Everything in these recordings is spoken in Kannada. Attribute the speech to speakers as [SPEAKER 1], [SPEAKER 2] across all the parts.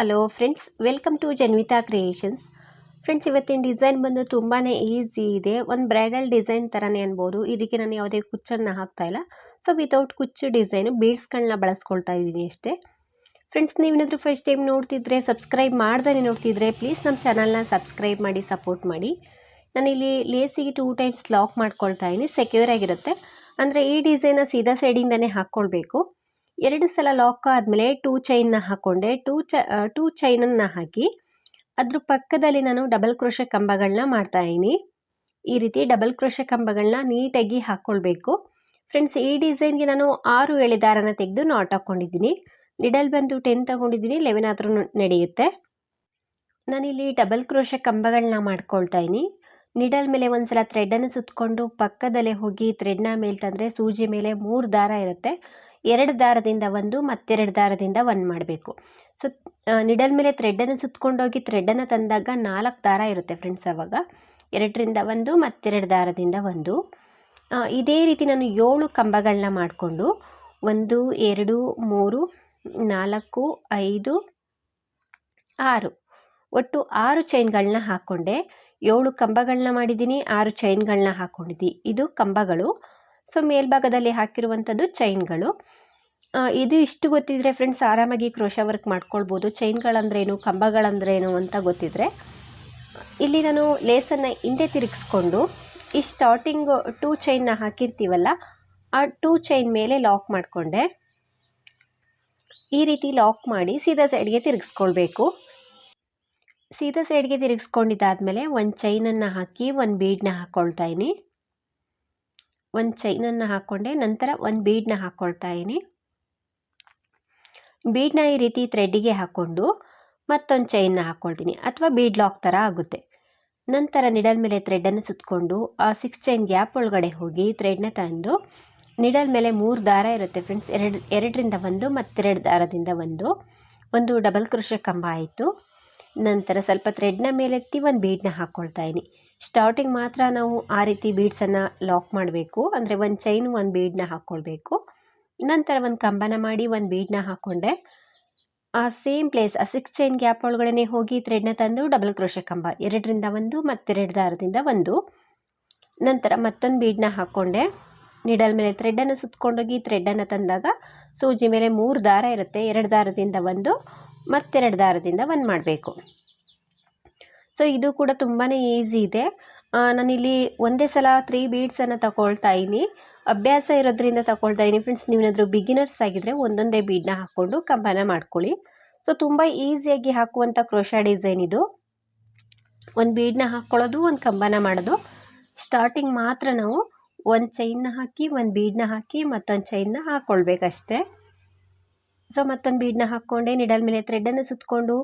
[SPEAKER 1] Hello friends welcome to Janvitha creations friends ಇವತ್ತಿನ ಡಿಸೈನ್ ಬಂದು ತುಂಬಾ ಈಸಿ ಇದೆ. ಒಂದು ಬ್ರೈಡಲ್ ಡಿಸೈನ್ ಥರನೇ ಅನ್ಬೋದು. ಇದಕ್ಕೆ ನಾನು ಯಾವುದೇ ಕುಚ್ಚನ್ನು ಹಾಕ್ತಾ ಇಲ್ಲ. ಸೊ ವಿತೌಟ್ ಕುಚ್ಚು ಡಿಸೈನು ಬೀಡ್ಸ್ಗಳನ್ನ ಬಳಸ್ಕೊಳ್ತಾ ಇದ್ದೀನಿ ಅಷ್ಟೇ. ಫ್ರೆಂಡ್ಸ್ ನೀವೇನಾದರೂ ಫಸ್ಟ್ ಟೈಮ್ ನೋಡ್ತಿದ್ರೆ ಸಬ್ಸ್ಕ್ರೈಬ್ ಮಾಡ್ದೇ ನೋಡ್ತಿದ್ರೆ ಪ್ಲೀಸ್ ನಮ್ಮ ಚಾನಲ್ನ ಸಬ್ಸ್ಕ್ರೈಬ್ ಮಾಡಿ ಸಪೋರ್ಟ್ ಮಾಡಿ. ನಾನಿಲ್ಲಿ ಲೇಸಿಗೆ ಟೂ ಟೈಮ್ಸ್ ಲಾಕ್ ಮಾಡ್ಕೊಳ್ತಾ ಇದ್ದೀನಿ. ಸೆಕ್ಯೂರ್ ಆಗಿರುತ್ತೆ. ಅಂದರೆ ಈ ಡಿಸೈನ ಸೀದಾ ಸೈಡಿಂದನೇ ಹಾಕ್ಕೊಳ್ಬೇಕು. ಎರಡು ಸಲ ಲಾಕ್ ಆದಮೇಲೆ ಟೂ ಚೈನ್ನ ಹಾಕ್ಕೊಂಡೆ ಟೂ ಚ ಟೂ ಚೈನನ್ನು ಹಾಕಿ ಅದ್ರ ಪಕ್ಕದಲ್ಲಿ ನಾನು ಡಬಲ್ ಕ್ರೋಶ ಕಂಬಗಳನ್ನ ಮಾಡ್ತಾಯಿದ್ದೀನಿ ಈ ರೀತಿ ಡಬಲ್ ಕ್ರೋಶ ಕಂಬಗಳನ್ನ ನೀಟಾಗಿ ಹಾಕ್ಕೊಳ್ಬೇಕು ಫ್ರೆಂಡ್ಸ್ ಈ ಡಿಸೈನ್ಗೆ ನಾನು ಆರು ಎಳೆದಾರನ ತೆಗೆದು ನಾಟ್ ಹಾಕ್ಕೊಂಡಿದ್ದೀನಿ ನಿಡಲ್ ಬಂದು ಟೆನ್ ತಗೊಂಡಿದ್ದೀನಿ ಲೆವೆನ್ ಆದರೂ ನಡೆಯುತ್ತೆ. ನಾನಿಲ್ಲಿ ಡಬಲ್ ಕ್ರೋಶ ಕಂಬಗಳನ್ನ ಮಾಡ್ಕೊಳ್ತಾ ಇದ್ದೀನಿ. ನಿಡಲ್ ಮೇಲೆ ಒಂದು ಸಲ ಥ್ರೆಡನ್ನು ಸುತ್ತಕೊಂಡು ಪಕ್ಕದಲ್ಲೇ ಹೋಗಿ ಥ್ರೆಡ್ನ ಮೇಲೆ ತಂದರೆ ಸೂಜಿ ಮೇಲೆ ಮೂರು ದಾರ ಇರುತ್ತೆ. ಎರಡು ದಾರದಿಂದ ಒಂದು ಮತ್ತೆರಡು ದಾರದಿಂದ ಒಂದು ಮಾಡಬೇಕು. ಸೊ ನಿಡಲ್ ಮೇಲೆ ಥ್ರೆಡ್ಡನ್ನು ಸುತ್ತಕೊಂಡೋಗಿ ಥ್ರೆಡ್ಡನ್ನು ತಂದಾಗ ನಾಲ್ಕು ದಾರ ಇರುತ್ತೆ ಫ್ರೆಂಡ್ಸ್ ಅವಾಗ. ಎರಡರಿಂದ ಒಂದು ಮತ್ತೆರಡು ದಾರದಿಂದ ಒಂದು. ಇದೇ ರೀತಿ ನಾನು ಏಳು ಕಂಬಗಳನ್ನ ಮಾಡಿಕೊಂಡು ಒಂದು, ಎರಡು, ಮೂರು, ನಾಲ್ಕು, ಐದು, ಆರು. ಒಟ್ಟು ಆರು ಚೈನ್ಗಳನ್ನ ಹಾಕ್ಕೊಂಡೆ. ಏಳು ಕಂಬಗಳನ್ನ ಮಾಡಿದ್ದೀನಿ, ಆರು ಚೈನ್ಗಳನ್ನ ಹಾಕ್ಕೊಂಡಿದ್ದೀನಿ ಇದು ಕಂಬಗಳು. ಸೊ ಮೇಲ್ಭಾಗದಲ್ಲಿ ಹಾಕಿರುವಂಥದ್ದು ಚೈನ್ಗಳು ಇದು ಇಷ್ಟು ಗೊತ್ತಿದ್ರೆ ಫ್ರೆಂಡ್ಸ್ ಆರಾಮಾಗಿ ಕ್ರೋಶ ವರ್ಕ್ ಮಾಡ್ಕೊಳ್ಬೋದು. ಚೈನ್ಗಳಂದ್ರೇನು ಕಂಬಗಳಂದ್ರೇನು ಅಂತ ಗೊತ್ತಿದ್ರೆ. ಇಲ್ಲಿ ನಾನು ಲೇಸನ್ನು ಹಿಂದೆ ತಿರುಗಿಸ್ಕೊಂಡು, ಈ ಸ್ಟಾರ್ಟಿಂಗು ಟೂ ಚೈನ್ನ ಹಾಕಿರ್ತೀವಲ್ಲ, ಆ ಟೂ ಚೈನ್ ಮೇಲೆ ಲಾಕ್ ಮಾಡಿಕೊಂಡೆ. ಈ ರೀತಿ ಲಾಕ್ ಮಾಡಿ ಸೀದಾ ಸೈಡ್ಗೆ ತಿರುಗಿಸ್ಕೊಳ್ಬೇಕು. ಸೀದಾ ಸೈಡ್ಗೆ ತಿರುಗಿಸ್ಕೊಂಡಿದ್ದಾದಮೇಲೆ ಒಂದು ಚೈನನ್ನು ಹಾಕಿ ಒಂದು ಬೀಡನ್ನ ಹಾಕ್ಕೊಳ್ತಾ ಇದ್ದೀನಿ. ಒಂದು ಚೈನನ್ನು ಹಾಕ್ಕೊಂಡೆ ನಂತರ ಒಂದು ಬೀಡನ್ನ ಹಾಕ್ಕೊಳ್ತಾ ಇದ್ದೀನಿ. ಬೀಡನ್ನ ಈ ರೀತಿ ಥ್ರೆಡ್ಡಿಗೆ ಹಾಕ್ಕೊಂಡು ಮತ್ತೊಂದು ಚೈನ್ನ ಹಾಕ್ಕೊಳ್ತೀನಿ ಅಥವಾ ಬೀಡ್ ಲಾಕ್ ಥರ ಆಗುತ್ತೆ. ನಂತರ ನಿಡಲ್ ಮೇಲೆ ಥ್ರೆಡ್ಡನ್ನು ಸುತ್ತಕೊಂಡು ಆ ಸಿಕ್ಸ್ ಚೈನ್ ಗ್ಯಾಪ್ ಒಳಗಡೆ ಹೋಗಿ ಥ್ರೆಡ್ನ ತಂದು ನಿಡಲ್ ಮೇಲೆ ಮೂರು ದಾರ ಇರುತ್ತೆ ಫ್ರೆಂಡ್ಸ್ ಎರಡು, ಎರಡರಿಂದ ಒಂದು ಮತ್ತೆರಡು ದಾರದಿಂದ ಒಂದು. ಒಂದು ಡಬಲ್ ಕೃಷಿ ಕಂಬ ಆಯಿತು. ನಂತರ ಸ್ವಲ್ಪ ಥ್ರೆಡ್ನ ಮೇಲೆತ್ತಿ ಒಂದು ಬೀಡನ್ನ ಹಾಕ್ಕೊಳ್ತಾ ಇದ್ದೀನಿ. ಸ್ಟಾರ್ಟಿಂಗ್ ಮಾತ್ರ ನಾವು ಆ ರೀತಿ ಬೀಡ್ಸನ್ನು ಲಾಕ್ ಮಾಡಬೇಕು. ಅಂದರೆ ಒಂದು ಚೈನ್ ಒಂದು ಬೀಡನ್ನ ಹಾಕ್ಕೊಳ್ಬೇಕು ನಂತರ ಒಂದು ಕಂಬನ ಮಾಡಿ ಒಂದು ಬೀಡನ್ನ ಹಾಕ್ಕೊಂಡೆ ಆ ಸೇಮ್ ಪ್ಲೇಸ್ ಆ ಸಿಕ್ಸ್ ಚೈನ್ ಗ್ಯಾಪ್ ಒಳಗಡೆ ಹೋಗಿ ಥ್ರೆಡ್ನ ತಂದು ಡಬಲ್ ಕ್ರೋಶ ಕಂಬ. ಎರಡರಿಂದ ಒಂದು ಮತ್ತೆರಡು ದಾರದಿಂದ ಒಂದು. ನಂತರ ಮತ್ತೊಂದು ಬೀಡನ್ನ ಹಾಕ್ಕೊಂಡೆ ನಿಡಲ್ ಮೇಲೆ ಥ್ರೆಡ್ಡನ್ನು ಸುತ್ತಕೊಂಡೋಗಿ ಥ್ರೆಡನ್ನು ತಂದಾಗ ಸೂಜಿ ಮೇಲೆ ಮೂರು ದಾರ ಇರುತ್ತೆ. ಎರಡು ದಾರದಿಂದ ಒಂದು ಮತ್ತೆರಡು ದಾರದಿಂದ ಒಂದು ಮಾಡಬೇಕು. ಸೊ ಇದು ಕೂಡ ತುಂಬಾ ಈಸಿ ಇದೆ. ನಾನಿಲ್ಲಿ ಒಂದೇ ಸಲ ತ್ರೀ ಬೀಡ್ಸನ್ನು ತಗೊಳ್ತಾ ಇದ್ದೀನಿ. ಅಭ್ಯಾಸ ಇರೋದ್ರಿಂದ ತಗೊಳ್ತಾ ಇದ್ದೀನಿ. ಫ್ರೆಂಡ್ಸ್ ನೀವೇನಾದರೂ ಬಿಗಿನರ್ಸ್ ಆಗಿದ್ದರೆ ಒಂದೊಂದೇ ಬೀಡ್ನ ಹಾಕ್ಕೊಂಡು ಕಂಬನ ಮಾಡ್ಕೊಳ್ಳಿ. ಸೊ ತುಂಬ ಈಸಿಯಾಗಿ ಹಾಕುವಂಥ ಕ್ರೋಶಾ ಡಿಸೈನ್ ಇದು. ಒಂದು ಬೀಡನ್ನ ಹಾಕ್ಕೊಳ್ಳೋದು ಒಂದು ಕಂಬನ ಮಾಡೋದು. ಸ್ಟಾರ್ಟಿಂಗ್ ಮಾತ್ರ ನಾವು ಒಂದು ಚೈನ್ನ ಹಾಕಿ, ಒಂದು ಬೀಡನ್ನ ಹಾಕಿ, ಮತ್ತೊಂದು ಚೈನ್ನ ಹಾಕ್ಕೊಳ್ಬೇಕಷ್ಟೇ ಸೊ ಮತ್ತೊಂದು ಬೀಡನ್ನ ಹಾಕ್ಕೊಂಡೆ ನಿಡಲ್ ಮೇಲೆ ಥ್ರೆಡ್ಡನ್ನು ಸುತ್ತಕೊಂಡು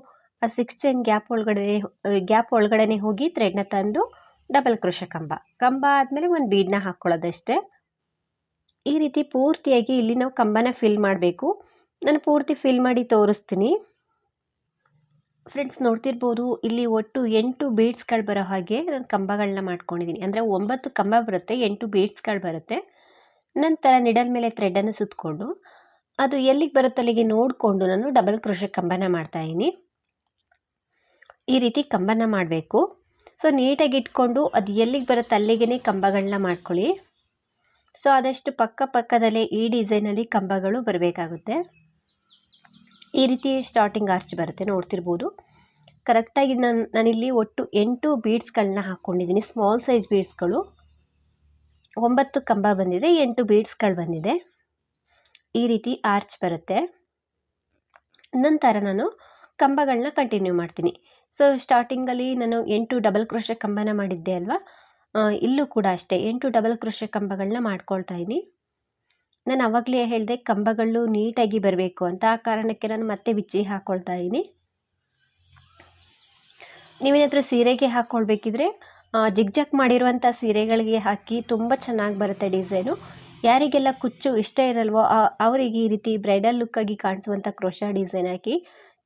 [SPEAKER 1] ಆ ಸಿಕ್ಸ್ ಚೈನ್ ಗ್ಯಾಪ್ ಒಳಗಡೆ ಗ್ಯಾಪ್ ಒಳಗಡೆ ಹೋಗಿ ಥ್ರೆಡ್ನ ತಂದು ಡಬಲ್ ಕ್ರೋಶ ಕಂಬ. ಕಂಬ ಆದಮೇಲೆ ಒಂದು ಬೀಡನ್ನ ಹಾಕ್ಕೊಳ್ಳೋದಷ್ಟೇ ಈ ರೀತಿ ಪೂರ್ತಿಯಾಗಿ ಇಲ್ಲಿ ನಾವು ಕಂಬನ ಫಿಲ್ ಮಾಡಬೇಕು. ನಾನು ಪೂರ್ತಿ ಫಿಲ್ ಮಾಡಿ ತೋರಿಸ್ತೀನಿ. ಫ್ರೆಂಡ್ಸ್ ನೋಡ್ತಿರ್ಬೋದು, ಇಲ್ಲಿ ಒಟ್ಟು ಎಂಟು ಬೀಡ್ಸ್ಗಳು ಬರೋ ಹಾಗೆ ನಾನು ಕಂಬಗಳನ್ನ ಮಾಡ್ಕೊಂಡಿದ್ದೀನಿ ಅಂದರೆ ಒಂಬತ್ತು ಕಂಬ ಬರುತ್ತೆ, ಎಂಟು ಬೀಡ್ಸ್ಗಳು ಬರುತ್ತೆ. ನಂತರ ನಿಡಲ್ ಮೇಲೆ ಥ್ರೆಡನ್ನು ಸುತ್ತಕೊಂಡು ಅದು ಎಲ್ಲಿಗೆ ಬರುತ್ತಲ್ಲಿಗೆ ನೋಡಿಕೊಂಡು ನಾನು ಡಬಲ್ ಕ್ರೋಶ ಕಂಬನ ಮಾಡ್ತಾಯಿದ್ದೀನಿ ಈ ರೀತಿ ಕಂಬನ ಮಾಡಬೇಕು. ಸೊ ನೀಟಾಗಿ ಇಟ್ಕೊಂಡು ಅದು ಎಲ್ಲಿಗೆ ಬರುತ್ತೆ ಅಲ್ಲಿಗೇ ಕಂಬಗಳನ್ನ ಮಾಡ್ಕೊಳ್ಳಿ. ಸೊ ಆದಷ್ಟು ಪಕ್ಕ ಪಕ್ಕದಲ್ಲೇ ಈ ಡಿಸೈನಲ್ಲಿ ಕಂಬಗಳು ಬರಬೇಕಾಗುತ್ತೆ. ಈ ರೀತಿ ಸ್ಟಾರ್ಟಿಂಗ್ ಆರ್ಚ್ ಬರುತ್ತೆ, ನೋಡ್ತಿರ್ಬೋದು. ಕರೆಕ್ಟಾಗಿ ನಾನು, ನಾನಿಲ್ಲಿ ಒಟ್ಟು ಎಂಟು ಬೀಡ್ಸ್ಗಳನ್ನ ಹಾಕ್ಕೊಂಡಿದ್ದೀನಿ ಸ್ಮಾಲ್ ಸೈಜ್ ಬೀಡ್ಸ್ಗಳು ಒಂಬತ್ತು ಕಂಬ ಬಂದಿದೆ, ಎಂಟು ಬೀಡ್ಸ್ಗಳು ಬಂದಿದೆ. ಈ ರೀತಿ ಆರ್ಚ್ ಬರುತ್ತೆ. ನಂತರ ನಾನು ಕಂಬಗಳನ್ನ ಕಂಟಿನ್ಯೂ ಮಾಡ್ತೀನಿ. ಸೊ ಸ್ಟಾರ್ಟಿಂಗಲ್ಲಿ ನಾನು ಎಂಟು ಡಬಲ್ ಕ್ರೋಶ ಕಂಬನ ಮಾಡಿದ್ದೆ ಅಲ್ವಾ? ಇಲ್ಲೂ ಕೂಡ ಅಷ್ಟೇ, ಎಂಟು ಡಬಲ್ ಕ್ರೋಶ ಕಂಬಗಳನ್ನ ಮಾಡ್ಕೊಳ್ತಾ ಇದ್ದೀನಿ. ನಾನು ಆವಾಗಲೇ ಹೇಳಿದೆ, ಕಂಬಗಳು ನೀಟಾಗಿ ಬರಬೇಕು ಅಂತ ಆ ಕಾರಣಕ್ಕೆ ನಾನು ಮತ್ತೆ ಬಿಚ್ಚಿ ಹಾಕ್ಕೊಳ್ತಾ ಇದ್ದೀನಿ. ನೀವೇನಾದರೂ ಸೀರೆಗೆ ಹಾಕ್ಕೊಳ್ಬೇಕಿದ್ರೆ ಜಿಗ್ಜಾಕ್ ಮಾಡಿರುವಂಥ ಸೀರೆಗಳಿಗೆ ಹಾಕಿ ತುಂಬ ಚೆನ್ನಾಗಿ ಬರುತ್ತೆ ಡಿಸೈನು. ಯಾರಿಗೆಲ್ಲ ಕುಚ್ಚು ಇಷ್ಟ ಇರಲ್ವೋ ಅವರಿಗೆ ಈ ರೀತಿ ಬ್ರೈಡಲ್ ಲುಕ್ಕಾಗಿ ಕಾಣಿಸುವಂಥ ಕ್ರೋಶ ಡಿಸೈನ್ ಹಾಕಿ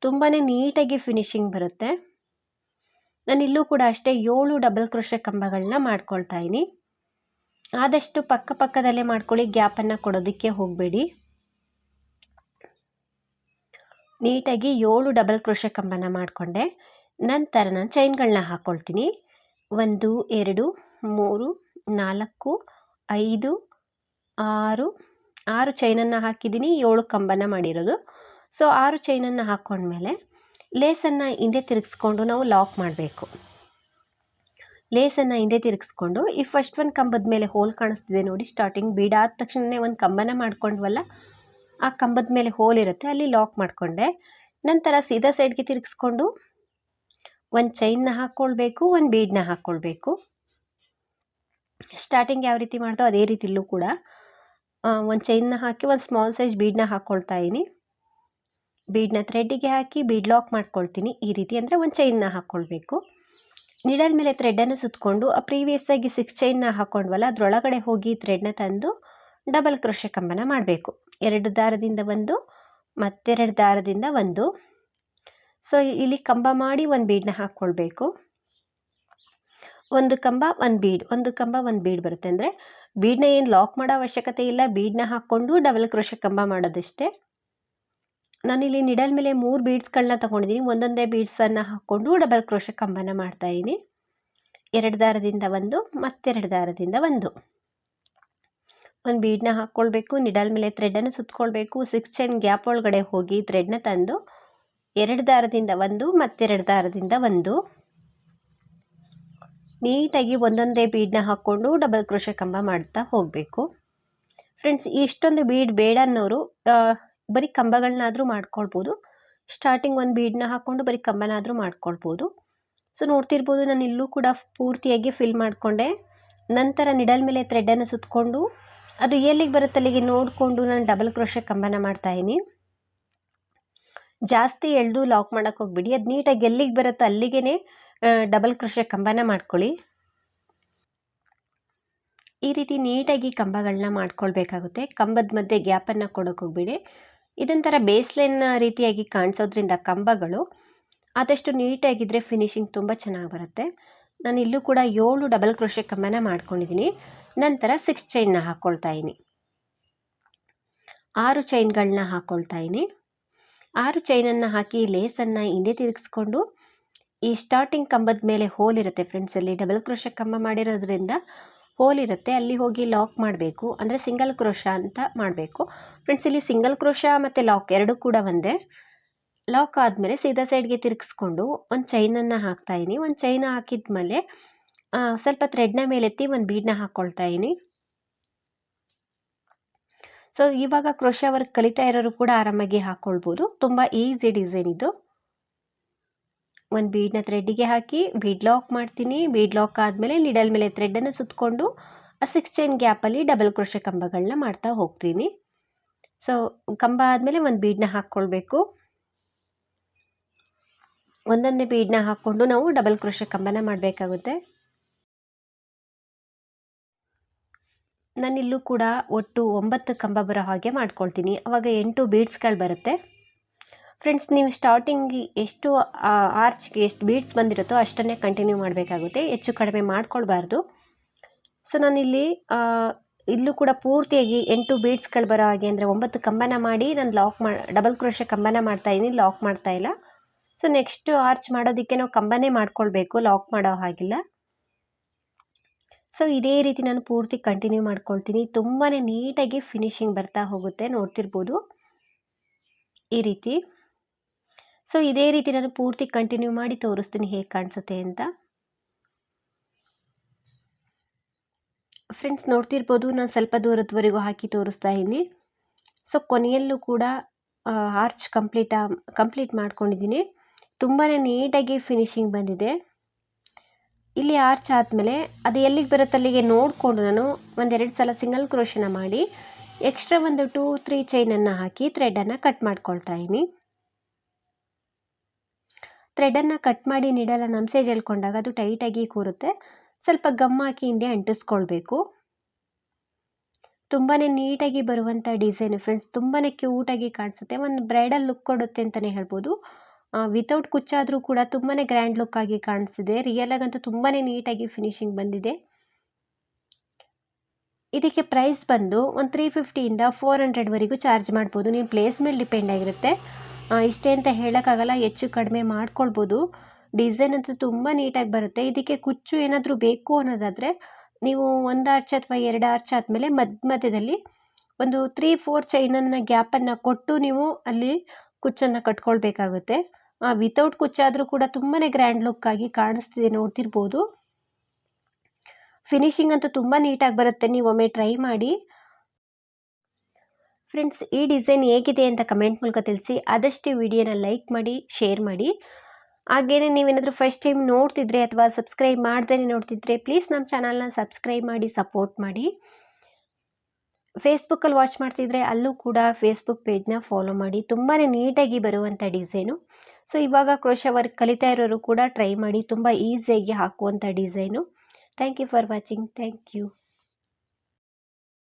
[SPEAKER 1] ತುಂಬಾ ನೀಟಾಗಿ ಫಿನಿಶಿಂಗ್ ಬರುತ್ತೆ. ನಾನು ಇಲ್ಲೂ ಕೂಡ ಅಷ್ಟೇ ಏಳು ಡಬಲ್ ಕ್ರೋಶೆ ಕಂಬಗಳನ್ನ ಮಾಡ್ಕೊಳ್ತಾ ಇದ್ದೀನಿ. ಆದಷ್ಟು ಪಕ್ಕ ಪಕ್ಕದಲ್ಲೇ ಮಾಡ್ಕೊಳ್ಳಿ, ಗ್ಯಾಪನ್ನು ಕೊಡೋದಕ್ಕೆ ಹೋಗಬೇಡಿ. ನೀಟಾಗಿ ಏಳು ಡಬಲ್ ಕ್ರೋಶೆ ಕಂಬನ ಮಾಡಿಕೊಂಡೆ. ನಂತರ ನಾನು ಚೈನ್ಗಳನ್ನ ಹಾಕ್ಕೊಳ್ತೀನಿ ಒಂದು, ಎರಡು, ಮೂರು, ನಾಲ್ಕು, ಐದು, ಆರು ಆರು ಚೈನನ್ನು ಹಾಕಿದ್ದೀನಿ. ಏಳು ಕಂಬನ ಮಾಡಿರೋದು. ಸೊ ಆರು ಚೈನನ್ನು ಹಾಕ್ಕೊಂಡ್ಮೇಲೆ ಲೇಸನ್ನು ಹಿಂದೆ ತಿರುಗಿಸ್ಕೊಂಡು ನಾವು ಲಾಕ್ ಮಾಡಬೇಕು. ಲೇಸನ್ನು ಹಿಂದೆ ತಿರುಗಿಸ್ಕೊಂಡು, ಈ ಫಸ್ಟ್ ಒಂದು ಕಂಬದ ಮೇಲೆ ಹೋಲ್ ಕಾಣಿಸ್ತಿದೆ ನೋಡಿ ಸ್ಟಾರ್ಟಿಂಗ್ ಬೀಡ ಆದ ತಕ್ಷಣವೇ ಒಂದು ಕಂಬನ ಮಾಡ್ಕೊಂಡ್ವಲ್ಲ, ಆ ಕಂಬದ ಮೇಲೆ ಹೋಲ್ ಇರುತ್ತೆ, ಅಲ್ಲಿ ಲಾಕ್ ಮಾಡಿಕೊಂಡೆ. ನಂತರ ಸೀದಾ ಸೈಡ್ಗೆ ತಿರುಗಿಸ್ಕೊಂಡು, ಒಂದು ಚೈನ್ನ ಹಾಕ್ಕೊಳ್ಬೇಕು ಒಂದು ಬೀಡನ್ನ ಹಾಕ್ಕೊಳ್ಬೇಕು ಸ್ಟಾರ್ಟಿಂಗ್ ಯಾವ ರೀತಿ ಮಾಡ್ತೋ ಅದೇ ರೀತಿಲೂ ಕೂಡ ಒಂದು ಚೈನ್ನ ಹಾಕಿ, ಒಂದು ಸ್ಮಾಲ್ ಸೈಜ್ ಬೀಡನ್ನ ಹಾಕ್ಕೊಳ್ತಾ ಇದ್ದೀನಿ ಬೀಡನ್ನ ಥ್ರೆಡ್ಡಿಗೆ ಹಾಕಿ ಬೀಡ್ ಲಾಕ್ ಮಾಡ್ಕೊಳ್ತೀನಿ. ಈ ರೀತಿ ಅಂದರೆ ಒಂದು ಚೈನ್ನ ಹಾಕ್ಕೊಳ್ಬೇಕು ನಿಡಲ್ ಮೇಲೆ ಥ್ರೆಡ್ಡನ್ನು ಸುತ್ತಕೊಂಡು ಆ ಪ್ರೀವಿಯಸ್ ಆಗಿ ಸಿಕ್ಸ್ ಚೈನ್ನ ಹಾಕ್ಕೊಂಡ್ವಲ್ಲ ಅದರೊಳಗಡೆ ಹೋಗಿ ಥ್ರೆಡ್ನ ತಂದು ಡಬಲ್ ಕ್ರೋಶೆ ಕಂಬನ ಮಾಡಬೇಕು. ಎರಡು ದಾರದಿಂದ ಒಂದು, ಮತ್ತೆರಡು ದಾರದಿಂದ ಒಂದು. ಸೊ ಇಲ್ಲಿ ಕಂಬ ಮಾಡಿ ಒಂದು ಬೀಡನ್ನ ಹಾಕ್ಕೊಳ್ಬೇಕು ಒಂದು ಕಂಬ, ಒಂದು ಬೀಡ್ ಒಂದು ಕಂಬ, ಒಂದು ಬೀಡ್ ಬರುತ್ತೆ. ಅಂದರೆ ಬೀಡನ್ನ ಏನು ಲಾಕ್ ಮಾಡೋ ಅವಶ್ಯಕತೆ ಇಲ್ಲ ಬೀಡನ್ನ ಹಾಕ್ಕೊಂಡು ಡಬಲ್ ಕ್ರೋಶೆ ಕಂಬ ಮಾಡೋದಷ್ಟೇ. ನಾನಿಲ್ಲಿ ನಿಡಲ್ ಮೇಲೆ ಮೂರು ಬೀಡ್ಸ್ಗಳನ್ನ ತೊಗೊಂಡಿದ್ದೀನಿ ಒಂದೊಂದೇ ಬೀಡ್ಸನ್ನು ಹಾಕ್ಕೊಂಡು ಡಬಲ್ ಕ್ರೋಶ ಕಂಬನ ಮಾಡ್ತಾಯಿದ್ದೀನಿ ಎರಡು ದಾರದಿಂದ ಒಂದು, ಮತ್ತೆರಡು ದಾರದಿಂದ ಒಂದು. ಒಂದು ಬೀಡನ್ನ ಹಾಕ್ಕೊಳ್ಬೇಕು, ನಿಡಲ್ ಮೇಲೆ ಥ್ರೆಡನ್ನು ಸುತ್ತಕೊಳ್ಬೇಕು ಸಿಕ್ಸ್ ಚೈನ್ ಗ್ಯಾಪ್ ಒಳಗಡೆ ಹೋಗಿ ಥ್ರೆಡ್ನ ತಂದು ಎರಡು ದಾರದಿಂದ ಒಂದು, ಮತ್ತೆರಡು ದಾರದಿಂದ ಒಂದು. ನೀಟಾಗಿ ಒಂದೊಂದೇ ಬೀಡನ್ನ ಹಾಕ್ಕೊಂಡು ಡಬಲ್ ಕ್ರೋಶ ಕಂಬ ಮಾಡ್ತಾ ಹೋಗಬೇಕು. ಫ್ರೆಂಡ್ಸ್ ಇಷ್ಟೊಂದು ಬೀಡ್ ಬೇಡ ಅನ್ನೋರು ಬರೀ ಕಂಬಗಳನ್ನಾದರೂ ಮಾಡ್ಕೊಳ್ಬೋದು. ಸ್ಟಾರ್ಟಿಂಗ್ ಒಂದು ಬೀಡನ್ನ ಹಾಕ್ಕೊಂಡು ಬರೀ ಕಂಬನಾದರೂ ಮಾಡ್ಕೊಳ್ಬೋದು. ಸೊ ನೋಡ್ತಿರ್ಬೋದು ನಾನು ಇಲ್ಲೂ ಕೂಡ ಪೂರ್ತಿಯಾಗಿ ಫಿಲ್ ಮಾಡಿಕೊಂಡೆ. ನಂತರ ನಿಡಲ್ ಮೇಲೆ ಥ್ರೆಡನ್ನು ಸುತ್ತಕೊಂಡು ಅದು ಎಲ್ಲಿಗೆ ಬರುತ್ತೆ ಅಲ್ಲಿಗೆ ನೋಡಿಕೊಂಡು ನಾನು ಡಬಲ್ ಕ್ರೋಶೆ ಕಂಬನ ಮಾಡ್ತಾಯಿದ್ದೀನಿ ಜಾಸ್ತಿ ಎಳೆದು ಲಾಕ್ ಮಾಡೋಕ್ಕೆ ಹೋಗ್ಬಿಡಿ. ಅದು ನೀಟಾಗಿ ಎಲ್ಲಿಗೆ ಬರುತ್ತೋ ಅಲ್ಲಿಗೆ ಡಬಲ್ ಕ್ರೋಶೆ ಕಂಬನ ಮಾಡ್ಕೊಳ್ಳಿ. ಈ ರೀತಿ ನೀಟಾಗಿ ಕಂಬಗಳನ್ನ ಮಾಡ್ಕೊಳ್ಬೇಕಾಗುತ್ತೆ. ಕಂಬದ ಮಧ್ಯೆ ಗ್ಯಾಪನ್ನು ಕೊಡೋಕೆ ಹೋಗ್ಬಿಡಿ. ಇದೊಂಥರ ಬೇಸ್ಲೈನ್ ರೀತಿಯಾಗಿ ಕಾಣಿಸೋದ್ರಿಂದ ಕಂಬಗಳು ಆದಷ್ಟು ನೀಟಾಗಿದ್ದರೆ ಫಿನಿಶಿಂಗ್ ತುಂಬ ಚೆನ್ನಾಗಿ ಬರುತ್ತೆ. ನಾನು ಇಲ್ಲೂ ಕೂಡ ಏಳು ಡಬಲ್ ಕ್ರೋಶೆ ಕಂಬನ ಮಾಡ್ಕೊಂಡಿದ್ದೀನಿ ನಂತರ ಸಿಕ್ಸ್ ಚೈನ್ನ ಹಾಕ್ಕೊಳ್ತಾ ಇದ್ದೀನಿ ಆರು ಚೈನ್ಗಳನ್ನ ಹಾಕ್ಕೊಳ್ತಾ ಇದ್ದೀನಿ ಆರು ಚೈನನ್ನು ಹಾಕಿ ಲೇಸನ್ನು ಹಿಂದೆ ತಿರುಗಿಸ್ಕೊಂಡು ಈ ಸ್ಟಾರ್ಟಿಂಗ್ ಕಂಬದ ಮೇಲೆ ಹೋಲ್ ಇರುತ್ತೆ ಫ್ರೆಂಡ್ಸ್ ಅಲ್ಲಿ. ಡಬಲ್ ಕ್ರೋಶ ಕಂಬ ಮಾಡಿರೋದ್ರಿಂದ ಹೋಲ್ ಇರುತ್ತೆ, ಅಲ್ಲಿ ಹೋಗಿ ಲಾಕ್ ಮಾಡಬೇಕು. ಅಂದರೆ ಸಿಂಗಲ್ ಕ್ರೋಶ ಅಂತ ಮಾಡಬೇಕು. ಫ್ರೆಂಡ್ಸ್ ಇಲ್ಲಿ ಸಿಂಗಲ್ ಕ್ರೋಶ ಮತ್ತು ಲಾಕ್ ಎರಡೂ ಕೂಡ ಒಂದೇ. ಲಾಕ್ ಆದಮೇಲೆ ಸೀದಾ ಸೈಡ್ಗೆ ತಿರುಗಿಸ್ಕೊಂಡು ಒಂದು ಚೈನನ್ನು ಹಾಕ್ತಾಯಿನಿ ಒಂದು ಚೈನ ಹಾಕಿದ ಮೇಲೆ ಸ್ವಲ್ಪ ಥ್ರೆಡ್ನ ಮೇಲೆತ್ತಿ ಒಂದು ಬೀಡನ್ನ ಹಾಕ್ಕೊಳ್ತಾ ಇದ್ದೀನಿ. ಸೊ ಇವಾಗ ಕ್ರೋಶ ವರ್ಕ್ ಕಲಿತಾ ಇರೋರು ಕೂಡ ಆರಾಮಾಗಿ ಹಾಕ್ಕೊಳ್ಬೋದು ತುಂಬ ಈಸಿ ಡಿಸೈನ್ ಇದು. ಒಂದು ಬೀಡನ್ನ ಥ್ರೆಡ್ಡಿಗೆ ಹಾಕಿ ಬೀಡ್ ಲಾಕ್ ಮಾಡ್ತೀನಿ. ಬೀಡ್ ಲಾಕ್ ಆದಮೇಲೆ ನಿಡಲ್ ಮೇಲೆ ಥ್ರೆಡ್ಡನ್ನು ಸುತ್ತಕೊಂಡು ಆ ಸಿಕ್ಸ್ ಚೈನ್ ಗ್ಯಾಪಲ್ಲಿ ಡಬಲ್ ಕ್ರೋಶ ಕಂಬಗಳನ್ನ ಮಾಡ್ತಾ ಹೋಗ್ತೀನಿ. ಸೊ ಕಂಬ ಆದಮೇಲೆ ಒಂದು ಬೀಡನ್ನ ಹಾಕ್ಕೊಳ್ಬೇಕು. ಒಂದೊಂದೇ ಬೀಡನ್ನ ಹಾಕ್ಕೊಂಡು ನಾವು ಡಬಲ್ ಕ್ರೋಶ ಕಂಬನ ಮಾಡಬೇಕಾಗುತ್ತೆ. ನಾನಿಲ್ಲೂ ಕೂಡ ಒಟ್ಟು ಒಂಬತ್ತು ಕಂಬ ಬರೋ ಹಾಗೆ ಮಾಡ್ಕೊಳ್ತೀನಿ. ಆವಾಗ ಎಂಟು ಬೀಡ್ಸ್ಗಳು ಬರುತ್ತೆ. ಫ್ರೆಂಡ್ಸ್ ನೀವು ಸ್ಟಾರ್ಟಿಂಗ್ ಎಷ್ಟು ಆರ್ಚ್ಗೆ ಎಷ್ಟು ಬೀಡ್ಸ್ ಬಂದಿರುತ್ತೋ ಅಷ್ಟನ್ನೇ ಕಂಟಿನ್ಯೂ ಮಾಡಬೇಕಾಗುತ್ತೆ. ಹೆಚ್ಚು ಕಡಿಮೆ ಮಾಡ್ಕೊಳ್ಬಾರ್ದು. ಸೊ ನಾನಿಲ್ಲಿ ಇಲ್ಲೂ ಕೂಡ ಪೂರ್ತಿಯಾಗಿ ಎಂಟು ಬೀಡ್ಸ್ಗಳು ಬರೋ ಹಾಗೆ ಅಂದರೆ ಒಂಬತ್ತು ಕಂಬನ ಮಾಡಿ ನಾನು ಲಾಕ್ ಮಾ ಡಬಲ್ ಕ್ರೋಶ ಕಂಬನ ಮಾಡ್ತಾಯಿದ್ದೀನಿ ಲಾಕ್ ಮಾಡ್ತಾ ಇಲ್ಲ. ಸೊ ನೆಕ್ಸ್ಟ್ ಆರ್ಚ್ ಮಾಡೋದಕ್ಕೆ ನಾವು ಕಂಬನೇ ಮಾಡ್ಕೊಳ್ಬೇಕು ಲಾಕ್ ಮಾಡೋ ಹಾಗಿಲ್ಲ. ಸೊ ಇದೇ ರೀತಿ ನಾನು ಪೂರ್ತಿ ಕಂಟಿನ್ಯೂ ಮಾಡ್ಕೊಳ್ತೀನಿ. ತುಂಬಾ ನೀಟಾಗಿ ಫಿನಿಶಿಂಗ್ ಬರ್ತಾ ಹೋಗುತ್ತೆ, ನೋಡ್ತಿರ್ಬೋದು. ಈ ರೀತಿ. ಸೊ ಇದೇ ರೀತಿ ನಾನು ಪೂರ್ತಿ ಕಂಟಿನ್ಯೂ ಮಾಡಿ ತೋರಿಸ್ತೀನಿ ಹೇಗೆ ಕಾಣಿಸುತ್ತೆ ಅಂತ. ಫ್ರೆಂಡ್ಸ್ ನೋಡ್ತಿರ್ಬೋದು, ನಾನು ಸ್ವಲ್ಪ ದೂರದವರೆಗೂ ಹಾಕಿ ತೋರಿಸ್ತಾ ಇದ್ದೀನಿ. ಸೊ ಕೊನೆಯಲ್ಲೂ ಕೂಡ ಆರ್ಚ್ ಕಂಪ್ಲೀಟ್ ಕಂಪ್ಲೀಟ್ ಮಾಡ್ಕೊಂಡಿದ್ದೀನಿ. ತುಂಬಾ ನೀಟಾಗಿ ಫಿನಿಶಿಂಗ್ ಬಂದಿದೆ. ಇಲ್ಲಿ ಆರ್ಚ್ ಆದಮೇಲೆ, ಅದು ಎಲ್ಲಿಗೆ ಬರುತ್ತೆ ಅಲ್ಲಿಗೆ ನೋಡಿಕೊಂಡು ನಾನು ಒಂದೆರಡು ಸಲ ಸಿಂಗಲ್ ಕ್ರೋಶನ ಮಾಡಿ ಎಕ್ಸ್ಟ್ರಾ ಒಂದು ಟೂ ತ್ರೀ ಚೈನನ್ನು ಹಾಕಿ ಥ್ರೆಡನ್ನು ಕಟ್ ಮಾಡ್ಕೊಳ್ತಾ ಇದ್ದೀನಿ. ಥ್ರೆಡನ್ನು ಕಟ್ ಮಾಡಿ ನೀಡಲ್ಲ ಸೈಜ್ ಹೇಳ್ಕೊಂಡಾಗ ಅದು ಟೈಟಾಗಿ ಕೂರುತ್ತೆ. ಸ್ವಲ್ಪ ಗಮ್ ಹಾಕಿ ಹಿಂದೆ ಅಂಟಿಸ್ಕೊಳ್ಬೇಕು. ತುಂಬಾ ನೀಟಾಗಿ ಬರುವಂಥ ಡಿಸೈನು ಫ್ರೆಂಡ್ಸ್ ತುಂಬಾ ಕ್ಯೂಟಾಗಿ ಕಾಣಿಸುತ್ತೆ. ಒಂದು ಬ್ರೈಡಲ್ ಲುಕ್ ಕೊಡುತ್ತೆ ಅಂತಲೇ ಹೇಳ್ಬೋದು. ವಿತೌಟ್ ಕುಚ್ಚಾದರೂ ಕೂಡ ತುಂಬಾ ಗ್ರ್ಯಾಂಡ್ ಲುಕ್ ಆಗಿ ಕಾಣಿಸ್ತಿದೆ. ರಿಯಲ್ ಆಗಂತೂ ತುಂಬಾ ನೀಟಾಗಿ ಫಿನಿಶಿಂಗ್ ಬಂದಿದೆ. ಇದಕ್ಕೆ ಪ್ರೈಸ್ ಬಂದು ಒಂದು ತ್ರೀ ಫಿಫ್ಟಿಯಿಂದ ಫೋರ್ ಹಂಡ್ರೆಡ್ವರೆಗೂ ಚಾರ್ಜ್ ಮಾಡ್ಬೋದು. ನೀವು ಪ್ಲೇಸ್ ಮೇಲೆ ಡಿಪೆಂಡ್ ಆಗಿರುತ್ತೆ. ಇಷ್ಟೇ ಅಂತ ಹೇಳೋಕ್ಕಾಗಲ್ಲ, ಹೆಚ್ಚು ಕಡಿಮೆ ಮಾಡ್ಕೊಳ್ಬೋದು. ಡಿಸೈನ್ ಅಂತೂ ತುಂಬ ನೀಟಾಗಿ ಬರುತ್ತೆ. ಇದಕ್ಕೆ ಕುಚ್ಚು ಏನಾದರೂ ಬೇಕು ಅನ್ನೋದಾದರೆ, ನೀವು ಒಂದು ಆರ್ಚ್ ಅಥವಾ ಎರಡು ಆರ್ಚ್ ಆದಮೇಲೆ ಮಧ್ಯ ಮಧ್ಯದಲ್ಲಿ ಒಂದು ತ್ರೀ ಫೋರ್ ಚೈನನ್ನು ಗ್ಯಾಪನ್ನು ಕೊಟ್ಟು ನೀವು ಅಲ್ಲಿ ಕುಚ್ಚನ್ನು ಕಟ್ಕೊಳ್ಬೇಕಾಗುತ್ತೆ. ವಿತೌಟ್ ಕುಚ್ಚಾದರೂ ಕೂಡ ತುಂಬಾ ಗ್ರ್ಯಾಂಡ್ ಲುಕ್ ಆಗಿ ಕಾಣಿಸ್ತಿದೆ, ನೋಡ್ತಿರ್ಬೋದು. ಫಿನಿಶಿಂಗ್ ಅಂತೂ ತುಂಬ ನೀಟಾಗಿ ಬರುತ್ತೆ. ನೀವು ಒಮ್ಮೆ ಟ್ರೈ ಮಾಡಿ. ಫ್ರೆಂಡ್ಸ್, ಈ ಡಿಸೈನ್ ಹೇಗಿದೆ ಅಂತ ಕಮೆಂಟ್ ಮೂಲಕ ತಿಳಿಸಿ. ಆದಷ್ಟು ವಿಡಿಯೋನ ಲೈಕ್ ಮಾಡಿ, ಶೇರ್ ಮಾಡಿ. ಹಾಗೇನೆ ನೀವೇನಾದರೂ ಫಸ್ಟ್ ಟೈಮ್ ನೋಡ್ತಿದ್ರೆ ಅಥವಾ ಸಬ್ಸ್ಕ್ರೈಬ್ ಮಾಡ್ದೇ ನೋಡ್ತಿದ್ರೆ ಪ್ಲೀಸ್ ನಮ್ಮ ಚಾನಲ್ನ ಸಬ್ಸ್ಕ್ರೈಬ್ ಮಾಡಿ ಸಪೋರ್ಟ್ ಮಾಡಿ. ಫೇಸ್ಬುಕ್ಕಲ್ಲಿ ವಾಚ್ ಮಾಡ್ತಿದ್ರೆ ಅಲ್ಲೂ ಕೂಡ ಫೇಸ್ಬುಕ್ ಪೇಜ್ನ ಫಾಲೋ ಮಾಡಿ. ತುಂಬಾ ನೀಟಾಗಿ ಬರುವಂಥ ಡಿಸೈನು. ಸೊ ಇವಾಗ ಕ್ರೋಶ ವರ್ಕ್ ಕಲಿತಾ ಇರೋರು ಕೂಡ ಟ್ರೈ ಮಾಡಿ, ತುಂಬ ಈಸಿಯಾಗಿ ಹಾಕುವಂಥ design. Thank you for watching thank you